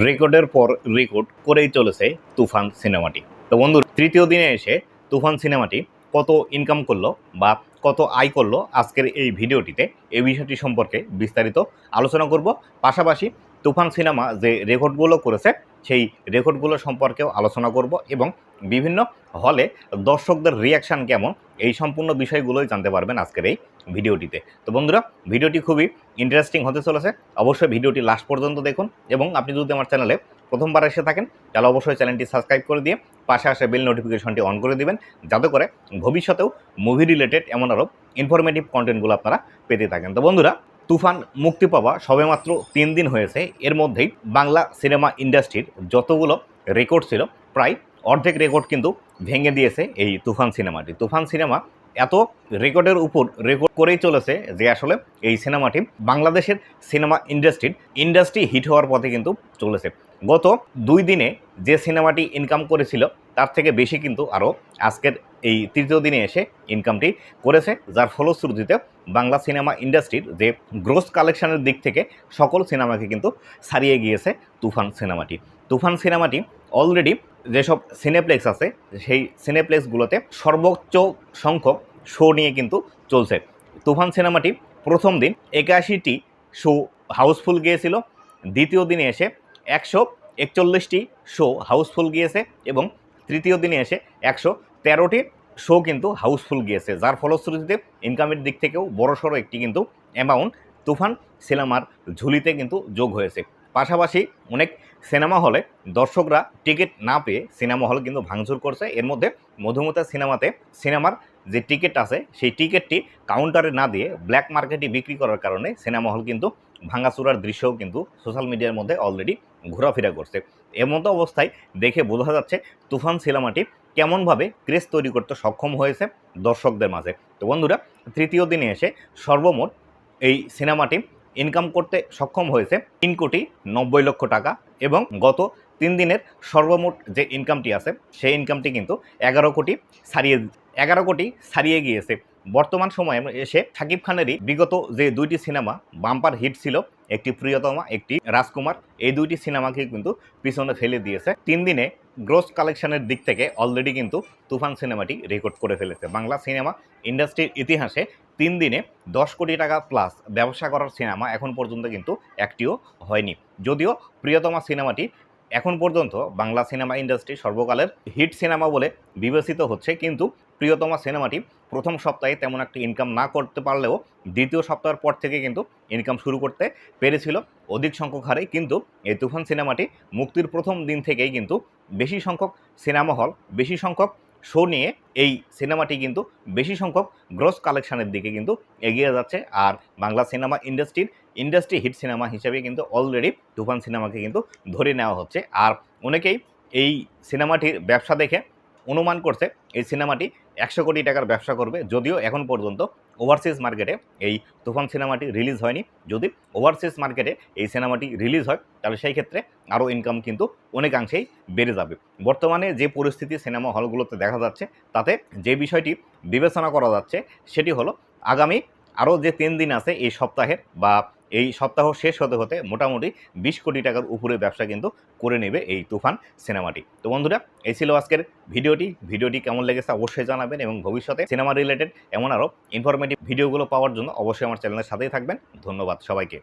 রেকর্ডের পর রেকর্ড করেই চলেছে তুফান সিনেমাটি। তো বন্ধু, তৃতীয় দিনে এসে তুফান সিনেমাটি কত ইনকাম করল বা কত আয় করল আজকের এই ভিডিওটিতে এই বিষয়টি সম্পর্কে বিস্তারিত আলোচনা করব। পাশাপাশি তুফান সিনেমা যে রেকর্ডগুলো করেছে সেই রেকর্ডগুলো সম্পর্কেও আলোচনা করব এবং বিভিন্ন হলে দর্শকদের রিয়াকশান কেমন, এই সম্পূর্ণ বিষয়গুলোই জানতে পারবেন আজকের এই ভিডিওটিতে। তো বন্ধুরা, ভিডিওটি খুবই ইন্টারেস্টিং হতে চলেছে। অবশ্যই ভিডিওটি লাস্ট পর্যন্ত দেখুন এবং আপনি যদি আমার চ্যানেলে প্রথমবার এসে থাকেন, তাহলে অবশ্যই চ্যানেলটি সাবস্ক্রাইব করে দিয়ে পাশে আসে বেল নোটিফিকেশনটি অন করে দিবেন, যাতে করে ভবিষ্যতেও মুভি রিলেটেড এমন আরও ইনফরমেটিভ কন্টেন্টগুলো আপনারা পেতে থাকেন। তো বন্ধুরা তুফান মুক্তি পাওয়া সবেমাত্র তিন দিন হয়েছে। এর মধ্যেই বাংলা সিনেমা ইন্ডাস্ট্রির যতগুলো রেকর্ড ছিল, প্রায় অর্ধেক রেকর্ড কিন্তু ভেঙে দিয়েছে এই তুফান সিনেমাটি। তুফান সিনেমা এত রেকর্ডের উপর রেকর্ড করেই চলেছে যে আসলে এই সিনেমাটি বাংলাদেশের সিনেমা ইন্ডাস্ট্রির ইন্ডাস্ট্রি হিট হওয়ার পথে কিন্তু চলেছে। গত দুই দিনে যে সিনেমাটি ইনকাম করেছিল, তার থেকে বেশি কিন্তু আরও আজকের এই তৃতীয় দিনে এসে ইনকামটি করেছে, যার ফলশ্রুতিতে বাংলা সিনেমা ইন্ডাস্ট্রির যে গ্রোস কালেকশনের দিক থেকে সকল সিনেমাকে কিন্তু ছাড়িয়ে গিয়েছে তুফান সিনেমাটি তুফান সিনেমাটি অলরেডি যেসব সিনেপ্লেক্স আছে, সেই সিনেপ্লেক্সগুলোতে সর্বোচ্চ সংখ্যক শো নিয়ে কিন্তু চলছে। তুফান সিনেমাটি প্রথম দিন একাশিটি শো হাউসফুল গিয়েছিল, দ্বিতীয় দিনে এসে একশো একচল্লিশটি শো হাউসফুল গিয়েছে এবং তৃতীয় দিনে এসে একশো তেরোটি শো কিন্তু হাউসফুল গিয়েছে, যার ফলশ্রুতিতে ইনকামের দিক থেকেও বড়সড় একটি কিন্তু অ্যামাউন্ট তুফান সিনেমার ঝুলিতে কিন্তু যোগ হয়েছে। পাশাপাশি অনেক সিনেমা হলে দর্শকরা টিকিট না পেয়ে সিনেমা হল কিন্তু ভাঙচুর করছে। এর মধ্যে মধুমতা সিনেমাতে সিনেমার যে টিকিট আছে, সেই টিকিটটি কাউন্টারে না দিয়ে ব্ল্যাক মার্কেটে বিক্রি করার কারণে সিনেমা হল কিন্তু ভাঙাচুরার দৃশ্যও কিন্তু সোশ্যাল মিডিয়ার মধ্যে অলরেডি ঘোরাফেরা করছে। এমতো অবস্থায় দেখে বোঝা যাচ্ছে তুফান সিনেমাটি কেমনভাবে ক্রেজ তৈরি করতে সক্ষম হয়েছে দর্শকদের মাঝে। তো বন্ধুরা, তৃতীয় দিনে এসে সর্বমোট এই সিনেমাটি ইনকাম করতে সক্ষম হয়েছে তিন কোটি নব্বই লক্ষ টাকা এবং গত তিন দিনের সর্বমোট যে ইনকামটি আছে, সেই ইনকামটি কিন্তু এগারো কোটি ছাড়িয়ে, এগারো কোটি ছাড়িয়ে গিয়েছে। বর্তমান সময়ে এসে শাকিব খানেরই বিগত যে দুইটি সিনেমা, বাম্পার হিট ছিল একটি প্রিয়তমা, একটি রাজকুমার, এই দুইটি সিনেমাকে কিন্তু পিছনে ফেলে দিয়েছে। তিন দিনে গ্রোস কালেকশনের দিক থেকে অলরেডি কিন্তু তুফান সিনেমাটি রেকর্ড করে ফেলেছে। বাংলা সিনেমা ইন্ডাস্ট্রির ইতিহাসে তিন দিনে দশ কোটি টাকা প্লাস ব্যবসা করার সিনেমা এখন পর্যন্ত কিন্তু একটিও হয়নি। যদিও প্রিয়তমা সিনেমাটি এখন পর্যন্ত বাংলা সিনেমা ইন্ডাস্ট্রি সর্বকালের হিট সিনেমা বলে বিবেচিত হচ্ছে, কিন্তু প্রিয়তমা সিনেমাটি প্রথম সপ্তাহে তেমন একটা ইনকাম না করতে পারলেও দ্বিতীয় সপ্তাহের পর থেকে কিন্তু ইনকাম শুরু করতে পেরেছিল অধিক সংখ্যক হারে। কিন্তু এই তুফান সিনেমাটি মুক্তির প্রথম দিন থেকেই কিন্তু বেশি সংখ্যক সিনেমা হল, বেশি সংখ্যক শো নিয়ে এই সিনেমাটি কিন্তু বেশি সংখ্যক গ্রস কালেকশনের দিকে কিন্তু এগিয়ে যাচ্ছে। আর বাংলা সিনেমা ইন্ডাস্ট্রির ইন্ডাস্ট্রি হিট সিনেমা হিসেবে কিন্তু অলরেডি তুফান সিনেমাকে কিন্তু ধরে নেওয়া হচ্ছে। আর অনেকেই এই সিনেমাটির ব্যবসা দেখে অনুমান করছে এই সিনেমাটি একশো কোটি টাকার ব্যবসা করবে। যদিও এখন পর্যন্ত ওভারসিজ মার্কেটে এই তুফান সিনেমাটি রিলিজ হয়নি। যদি ওভারসিজ মার্কেটে এই সিনেমাটি রিলিজ হয়, তাহলে সেই ক্ষেত্রে আরও ইনকাম কিন্তু অনেকাংশেই বেড়ে যাবে। বর্তমানে যে পরিস্থিতি সিনেমা হলগুলোতে দেখা যাচ্ছে, তাতে যে বিষয়টি বিবেচনা করা যাচ্ছে, সেটি হলো আগামী আরও যে তিন দিন আছে এই সপ্তাহের বা এই সপ্তাহ শেষ হতে হতে মোটামুটি বিশ কোটি টাকার উপরে ব্যবসা কিন্তু করে নেবে এই তুফান সিনেমাটি। তো বন্ধুরা, এই ছিল আজকের ভিডিওটি। ভিডিওটি কেমন লেগেছে অবশ্যই জানাবেন এবং ভবিষ্যতে সিনেমা রিলেটেড এমন আরও ইনফরমেটিভ ভিডিওগুলো পাওয়ার জন্য অবশ্যই আমার চ্যানেলের সাথেই থাকবেন। ধন্যবাদ সবাইকে।